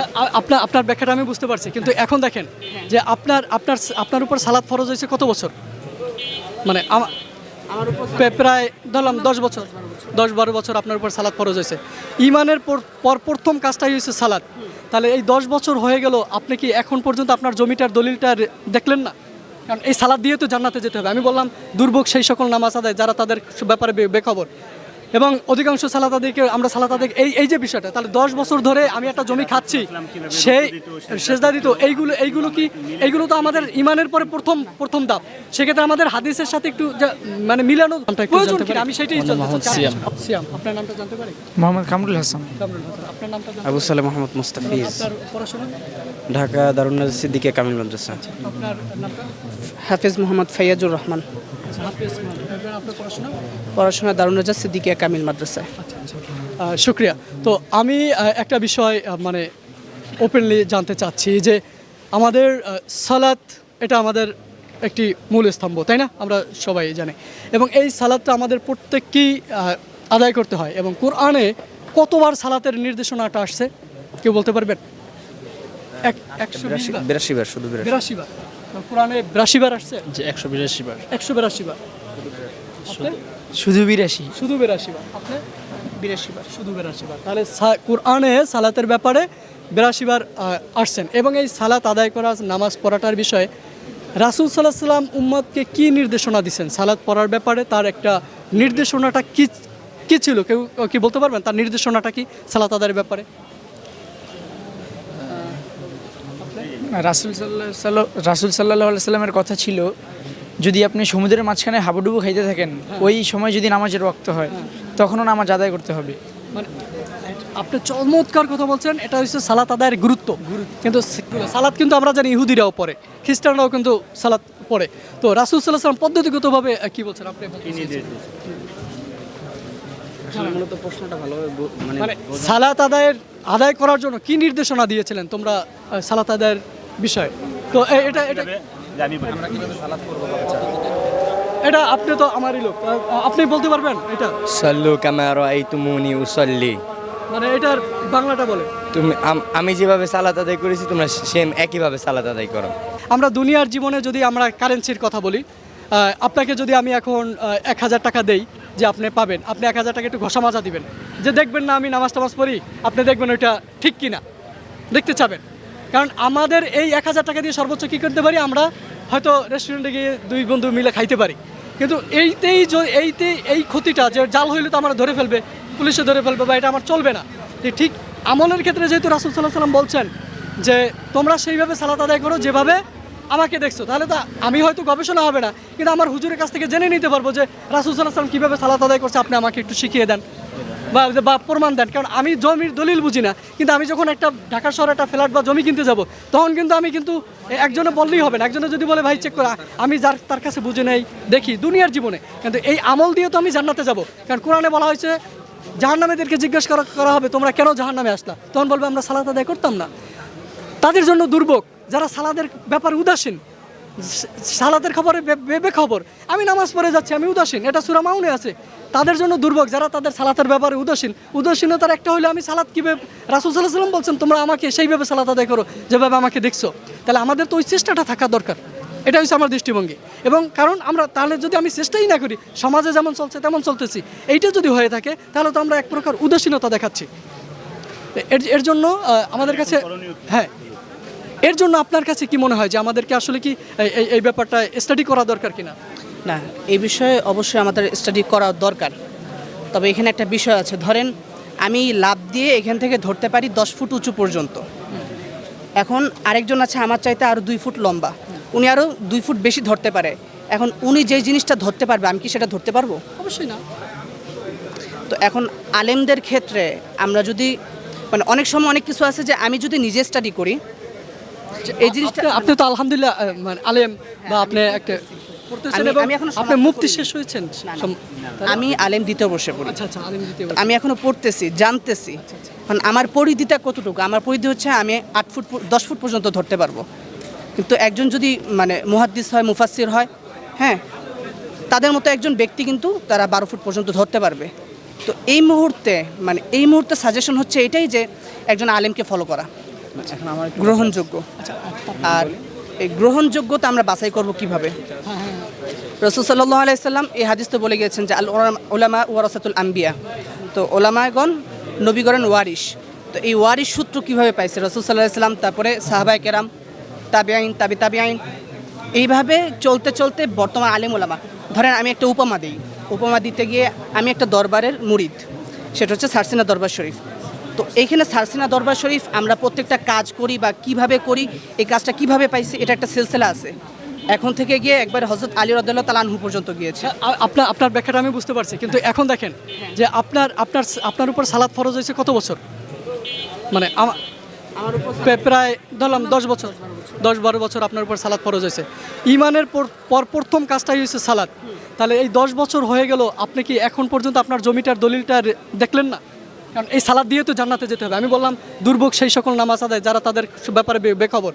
আ- আপনার আপনার ব্যাখ্যাটা আমি বুঝতে পারছি কিন্তু এখন দেখেন যে আপনার আপনার আপনার উপর সালাদ ফরজ হয়েছে কত বছর? মানে আমা- আমার উপর প্রায়- ধরলাম দশ বছর। দশ বারো বছর আপনার উপর সালাদ ফরজ হয়েছে। ইমানের পর পর প্রথম কাজটাই হয়েছে সালাদ। তাহলে এই দশ বছর হয়ে গেল আপনি কি এখন পর্যন্ত আপনার জমিটার দলিলটা দেখলেন না? কারণ এই সালাদ দিয়ে তো জান্নাতে যেতে হবে। আমি বললাম দুর্ভোগ সেই সকল নামাজ আদায় যারা তাদের ব্যাপারে বেখবর। এবং অধিকাংশ সালাত আদায়কে আমরা সালাত আদায় এই এই যে বিষয়টা তাহলে দশ বছর ধরে আমি একটা জমি খাচ্ছি সেই সেজদা দিত। এইগুলো এইগুলো কি এইগুলো তো আমাদের ইমানের পরে প্রথম প্রথম ধাপ সেক্ষেত্রে আমাদের হাদিসের সাথে একটু মানে মিলানো প্রয়োজন কি? আমি সেটাই। সিয়াম। আপনার নামটা জানতে পারি? মোহাম্মদ কামরুল হাসান। কামরুল হাসান, আপনার নামটা আবু সালে মোহাম্মদ মুস্তাফিজ। পড়াশোনা? ঢাকা দারুণ সিদ্দিকে কামিল মাদ্রাসা। আপনার নামটা? হাফেজ মোহাম্মদ ফাইয়াজুর রহমান। পড়াশোনা পড়াশোনা দারুণ রাজা সিদ্দিকিয়া কামিল মাদ্রাসায়। শুক্রিয়া। তো আমি একটা বিষয় মানে ওপেনলি জানতে চাচ্ছি যে আমাদের সালাত এটা আমাদের একটি মূল স্তম্ভ তাই না? আমরা সবাই জানি। এবং এই সালাদটা আমাদের প্রত্যেককেই আদায় করতে হয়। এবং কোরআনে কতবার সালাতের নির্দেশনাটা আসছে কেউ বলতে পারবেন? এক একশো বিরাশি বার শুধু বিরাশি বার। কোরআনে বিরাশি বার আসছে? যে একশো বিরাশি বার। একশো বিরাশি বার। শুধু বিরাশি। শুধু বিরাশি বার। আপনি? বিরাশি বার শুধু বিরাশি বার। তাহলে কোরআনে সালাতের ব্যাপারে বিরাশি বার আসছেন। এবং এই সালাত আদায় করা নামাজ পড়াটার বিষয়ে রাসুল সাল্লাহ সাল্লাম উম্মদকে কি নির্দেশনা দিচ্ছেন সালাত পড়ার ব্যাপারে তার একটা নির্দেশনাটা কি কি ছিল? কেউ কি বলতে পারবেন? তার নির্দেশনাটা কি সালাত আদায়ের ব্যাপারে? রাসুল সাল্লাহ সাল্লাহ রাসুল সাল্লাহ সাল্লামের কথা ছিল যদি আপনি সমুদ্রের মাঝখানে হাবুডুবু খাইতে থাকেন ওই সময় যদি নামাজের রক্ত হয় তখনও নামাজ আদায় করতে হবে। মানে আপনি চমৎকার কথা বলছেন এটা হচ্ছে সালাত আদায়ের গুরুত্ব। কিন্তু সালাত কিন্তু আমরা জানি ইহুদিরাও পড়ে খ্রিস্টানরাও কিন্তু সালাত পড়ে। তো রাসুল সাল্লাহ সাল্লাম পদ্ধতিগতভাবে কি বলছেন আপনি? বু- মানে মানে সালাত আদায়ের আদায় করার জন্য কি নির্দেশনা দিয়েছিলেন তোমরা সালাত আদায়ের বিষয়। তো এটা এটা এটা আপনি তো আমারই লোক। আপনি বলতে পারবেন এটা? সাল্লু কামার এই তুমুনি উসল্লি। মানে এটার বাংলাটা বলে। তুমি আমি যেভাবে সালাত আদায় করেছি তোমরা সেম একইভাবে সালাত আদায় করো। আমরা দুনিয়ার জীবনে যদি আমরা কারেন্সির কথা বলি আপনাকে যদি আমি এখন এক হাজার টাকা দেই যে আপনি পাবেন আপনি এক হাজার টাকা একটু ঘষা মাজা দিবেন। যে দেখবেন না আমি নামাজ টামাজ পড়ি আপনি দেখবেন ওইটা ঠিক কিনা। দেখতে চাবেন। কারণ আমাদের এই এক হাজার টাকা দিয়ে সর্বোচ্চ কী করতে পারি? আমরা হয়তো রেস্টুরেন্টে গিয়ে দুই বন্ধু মিলে খাইতে পারি। কিন্তু এইতেই এইতেই এই ক্ষতিটা যে জাল হইলে তো আমরা ধরে ফেলবে, পুলিশে ধরে ফেলবে বা এটা আমার চলবে না। ঠিক আমলের ক্ষেত্রে যেহেতু রাসুল সাল্লাহ সাল্লাম বলছেন যে, তোমরা সেইভাবে সালাত আদায় করো যেভাবে আমাকে দেখছ, তাহলে তো আমি হয়তো গবেষণা হবে না। কিন্তু আমার হুজুরের কাছ থেকে জেনে নিতে পারব যে রাসুল সাল্লাহ সাল্লাম কীভাবে সালাত আদায় করছে, আপনি আমাকে একটু শিখিয়ে দেন। বা প্রমাণ দেন, কারণ আমি জমির দলিল বুঝি না, কিন্তু আমি যখন একটা ঢাকা শহরে একটা ফ্ল্যাট বা জমি কিনতে যাব, তখন কিন্তু আমি কিন্তু একজনে বললেই হবে না, একজনে যদি বলে, ভাই চেক করা, আমি যার, তার কাছে বুঝে নেই, দেখি দুনিয়ার জীবনে। কিন্তু এই আমল দিয়ে তো আমি জান্নাতে যাব, কারণ কোরআনে বলা হয়েছে, জাহান্নামীদেরকে জিজ্ঞেস করা করা হবে, তোমরা কেন জাহান্নামে আসলা? তখন বলবে, আমরা সালাত আদায় করতাম না। তাদের জন্য দুর্ভোগ, যারা সালাদের ব্যাপারে উদাসীন সা- সালাদের খবরে বেখবর। আমি নামাজ পড়ে যাচ্ছি আমি উদাসীন। এটা সুরা মাউনে আছে। তাদের জন্য দুর্ভোগ যারা তাদের সালাতের ব্যাপারে উদাসীন। উদাসীনতার একটা হলে আমি সালাদ কীভাবে রাসুল সাল্লাহ সাল্লাম বলছেন তোমরা আমাকে সেইভাবে সালাত আদায় করো যেভাবে আমাকে দেখছ। তাহলে আমাদের তো ওই চেষ্টাটা থাকা দরকার। এটা হচ্ছে আমার দৃষ্টিভঙ্গি। এবং কারণ আমরা তাহলে যদি আমি চেষ্টাই না করি সমাজে যেমন চলছে তেমন চলতেছি। এইটা যদি হয়ে থাকে তাহলে তো আমরা এক প্রকার উদাসীনতা দেখাচ্ছি। এর এর জন্য আমাদের কাছে হ্যাঁ। এর জন্য আপনার কাছে কি মনে হয় যে আমাদেরকে আসলে কি এই- ব্যাপারটা স্টাডি করা দরকার কিনা? না এই বিষয়ে অবশ্যই আমাদের স্টাডি করা দরকার। তবে এখানে একটা বিষয় আছে ধরেন আমি লাভ দিয়ে এখান থেকে ধরতে পারি দশ ফুট উঁচু পর্যন্ত। এখন আরেকজন আছে আমার চাইতে আরও দুই ফুট লম্বা। উনি আরও দুই ফুট বেশি ধরতে পারে। এখন উনি যে জিনিসটা ধরতে পারবে আমি কি সেটা ধরতে পারব? অবশ্যই না। তো এখন আলেমদের ক্ষেত্রে আমরা যদি মানে অনেক সময় অনেক কিছু আছে যে আমি যদি নিজে স্টাডি করি এই জিনিসটা আপনি- তো আলহামদুলিল্লাহ মানে আলেম বা আপনি একটা আমি- এখনও আপনি শেষ হয়েছেন আমি আলেম দ্বিতীয় বসে পড়ি। আচ্ছা আচ্ছা আমি এখনও পড়তেছি জানতেছি। কারণ আমার পরিধিটা কতটুকু? আমার পরিধি হচ্ছে আমি আট ফুট দশ ফুট পর্যন্ত ধরতে পারব। কিন্তু একজন যদি মানে মুহাদ্দিস হয় মুফাসির হয় হ্যাঁ তাদের মতো একজন ব্যক্তি কিন্তু তারা বারো ফুট পর্যন্ত ধরতে পারবে। তো এই মুহূর্তে মানে এই মুহূর্তে সাজেশন হচ্ছে এটাই যে একজন আলেমকে ফলো করা। এখন আমার গ্রহণযোগ্য। আর এই গ্রহণযোগ্যতা আমরা বাছাই করব কীভাবে? রসুল সাল্লাহ আলাইসাল্লাম এই হাদিস তো বলে গিয়েছেন যে আল ওলামা- ওয়ারাসাতুল আম্বিয়া তো ওলামাগণ নবীগণের ওয়ারিশ। তো এই ওয়ারিশ সূত্র কীভাবে পাইছে? রসুল সাল্লাহ সাল্লাম তারপরে সাহাবাই কেরাম তাবি আইন তাবি তাবি আইন এইভাবে চলতে চলতে বর্তমান আলিম ওলামা ধরেন আমি একটা উপমা দিই। উপমা দিতে গিয়ে আমি একটা দরবারের মুরিদ সেটা হচ্ছে সারসিনা দরবার শরীফ। তো এইখানে সারসিনা দরবার শরীফ আমরা প্রত্যেকটা কাজ করি বা কীভাবে করি এই কাজটা কীভাবে পাইছি এটা একটা সিলসিলা আছে। এখন থেকে গিয়ে একবার হজরত আলী রদাল্লাহ তালানহু পর্যন্ত গিয়েছে। আপনার আপনার ব্যাখ্যাটা আমি বুঝতে পারছি কিন্তু এখন দেখেন যে আপনার আপনার আপনার উপর সালাদ ফরজ হয়েছে কত বছর? মানে আমা- আমার উপর প্রায়- ধরলাম দশ বছর দশ বারো বছর আপনার উপর সালাদ ফরজ হয়েছে। ইমানের পর পর প্রথম কাজটাই হয়েছে সালাদ তাহলে এই দশ বছর হয়ে গেল আপনি কি এখন পর্যন্ত আপনার জমিটার দলিলটা দেখলেন না? কারণ এই সালাদ দিয়ে তো জান্নাতে যেতে হবে। আমি বললাম দুর্ভোগ সেই সকল নামাজ আদায় যারা তাদের ব্যাপারে বেখবর।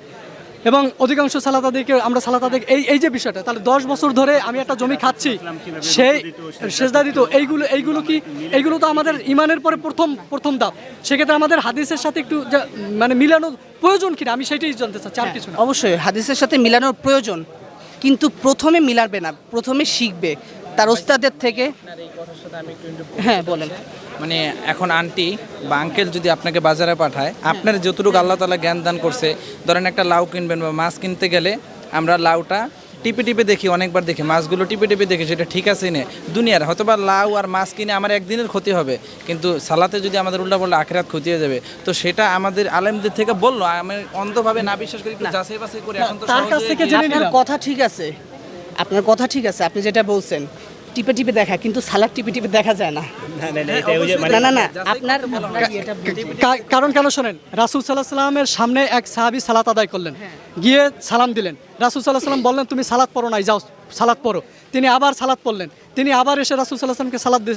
এবং অধিকাংশ সালাদ আদায়কে আমরা সালাদ আদায় এই এই যে বিষয়টা তাহলে দশ বছর ধরে আমি একটা জমি খাচ্ছি সেই সেজদা দিত এইগুলো এইগুলো কি এইগুলো তো আমাদের ইমানের পরে প্রথম প্রথম ধাপ সেক্ষেত্রে আমাদের হাদিসের সাথে একটু মানে মিলানো প্রয়োজন কিনা আমি সেটাই জানতে চাচ্ছি আর কিছু অবশ্যই হাদিসের সাথে মিলানোর প্রয়োজন। কিন্তু প্রথমে মিলাবে না প্রথমে শিখবে। তার ওস্তাদের থেকে। হ্যাঁ বলেন। মানে এখন আন্টি বা আঙ্কেল যদি আপনাকে বাজারে পাঠায় আপনার যতটুকু আল্লাহ তালা জ্ঞান দান করছে ধরেন একটা লাউ কিনবেন বা মাছ কিনতে গেলে আমরা লাউটা টিপে টিপে দেখি অনেকবার দেখি মাছগুলো টিপে টিপে দেখি সেটা ঠিক আছে নে। দুনিয়ার হয়তো বা লাউ আর মাছ কিনে আমার একদিনের ক্ষতি হবে কিন্তু সালাতে যদি আমাদের উল্টা বললে আখেরাত ক্ষতি হয়ে যাবে তো সেটা আমাদের আলেমদের থেকে বলল আমি অন্ধভাবে না বিশ্বাস করি যাচাই বাছাই করে এখন তো তার কাছ থেকে জেনে কথা ঠিক আছে। আপনার কথা ঠিক আছে আপনি যেটা বলছেন টিপে টিপে দেখা কিন্তু সালাদ টিপে টিপে দেখা যায় না। না না না আপনার আপনার ইয়েটা বুঝি। কা- কারণ কেন শোনেন? রাসুল সাল্লাহ সাল্লামের সামনে এক সাহাবি সালাত আদায় করলেন। গিয়ে সালাম দিলেন। রাসুল সাল্লাহ সাল্লাম বললেন তুমি সালাত পড়ো নাই যাও সালাত পড়ো। তিনি আবার সালাত পড়লেন। তিনি আবার এসে রাসুল সাল্লাহ সাল্লামকে সালাদ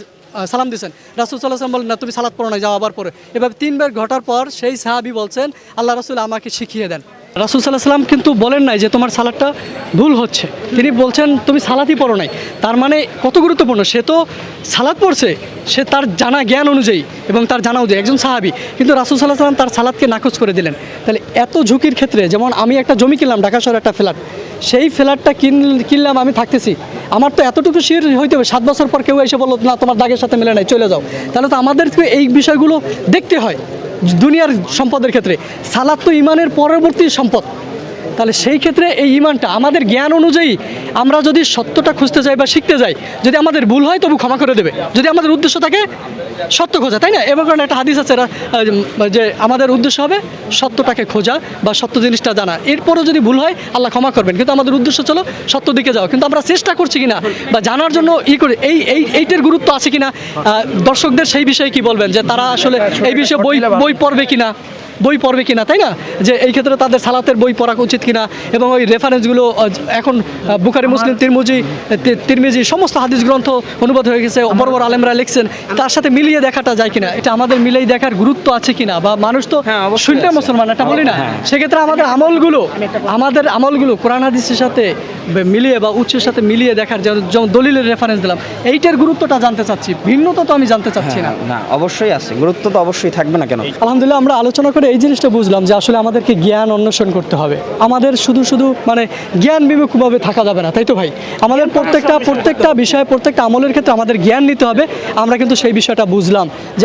সালাম দিয়েছেন রাসুল সাল্লাহ সাল্লাম বললেন না তুমি সালাত পড়ো নাই যাও আবার পড়ো। এভাবে তিনবার ঘটার পর সেই সাহাবি বলছেন আল্লাহ রাসুল আমাকে শিখিয়ে দেন। রাসুল সাল্লাহ সাল্লাম কিন্তু বলেন নাই যে তোমার সালাদটা ভুল হচ্ছে। তিনি বলছেন, তুমি সালাতই পড়ো নাই। তার মানে কত গুরুত্বপূর্ণ, সে তো সালাদ পড়ছে, সে তার জানা জ্ঞান অনুযায়ী এবং তার জানা অনুযায়ী একজন সাহাবি। কিন্তু রাসুল সাল্লাহ সাল্লাম তার সালাদকে নাকচ করে দিলেন। তাহলে এত ঝুঁকির ক্ষেত্রে, যেমন আমি একটা জমি কিনলাম, ঢাকা শহরে একটা ফ্ল্যাট, সেই ফ্ল্যাটটা কিন, কিনলাম, আমি থাকতেছি। আমার তো এতটুকু শির হইতে হবে, সাত বছর পর কেউ এসে বলল, না, তোমার দাগের সাথে মেলে নাই, চলে যাও। তাহলে তো আমাদেরকে এই বিষয়গুলো দেখতে হয়, দুনিয়ার সম্পদের ক্ষেত্রে। সালাদ তো ইমানের পরবর্তী সম্পদ। তাহলে সেই ক্ষেত্রে এই ইমানটা আমাদের জ্ঞান অনুযায়ী আমরা যদি সত্যটা খুঁজতে যাই বা শিখতে যাই, যদি আমাদের ভুল হয় তবু ক্ষমা করে দেবে। যদি আমাদের উদ্দেশ্য থাকে সত্য খোঁজা, তাই না? এবং কারণে একটা হাদিস আছে যে আমাদের উদ্দেশ্য হবে সত্যটাকে খোঁজা বা সত্য জিনিসটা জানা। এরপরও যদি ভুল হয়, আল্লাহ ক্ষমা করবেন। কিন্তু আমাদের উদ্দেশ্য চলো সত্য দিকে যাও। কিন্তু আমরা চেষ্টা করছি কিনা বা জানার জন্য ই করে, এই এই, এইটার গুরুত্ব আছে কিনা? দর্শকদের সেই বিষয়ে কি বলবেন? যে তারা আসলে এই বিষয়ে বই বই পড়বে কিনা? বই পড়বে কিনা তাই না? যে এই ক্ষেত্রে তাদের সালাতের বই পড়া উচিত কিনা এবং ওই রেফারেন্সগুলো এখন বুখারি মুসলিম তিরমুজি তিরমিজি সমস্ত হাদিস গ্রন্থ অনুবাদ হয়ে গেছে বড় বড় আলেমরা লিখছেন তার সাথে মিলিয়ে দেখাটা যায় কিনা? এটা আমাদের মিলেই দেখার গুরুত্ব আছে কিনা? বা মানুষ তো শুনতে মুসলমান এটা বলি না। সেক্ষেত্রে আমাদের আমলগুলো আমাদের আমলগুলো কোরআন হাদিসের সাথে মিলিয়ে বা উৎসের সাথে মিলিয়ে দেখার যেমন দলিলের রেফারেন্স দিলাম এইটার গুরুত্বটা জানতে চাচ্ছি। ভিন্নতা তো আমি জানতে চাচ্ছি না। না অবশ্যই আছে। গুরুত্ব তো অবশ্যই থাকবে না কেন? আলহামদুলিল্লাহ আমরা আলোচনা করে এই জিনিসটা বুঝলাম যে আসলে আমাদেরকে জ্ঞান অন্বেষণ করতে হবে। আমাদের শুধু শুধু মানে জ্ঞান বিমুখভাবে থাকা যাবে না, তাই তো ভাই? আমাদের প্রত্যেকটা প্রত্যেকটা বিষয়ে, প্রত্যেকটা আমলের ক্ষেত্রে আমাদের জ্ঞান নিতে হবে। আমরা কিন্তু সেই বিষয়টা বুঝলাম যে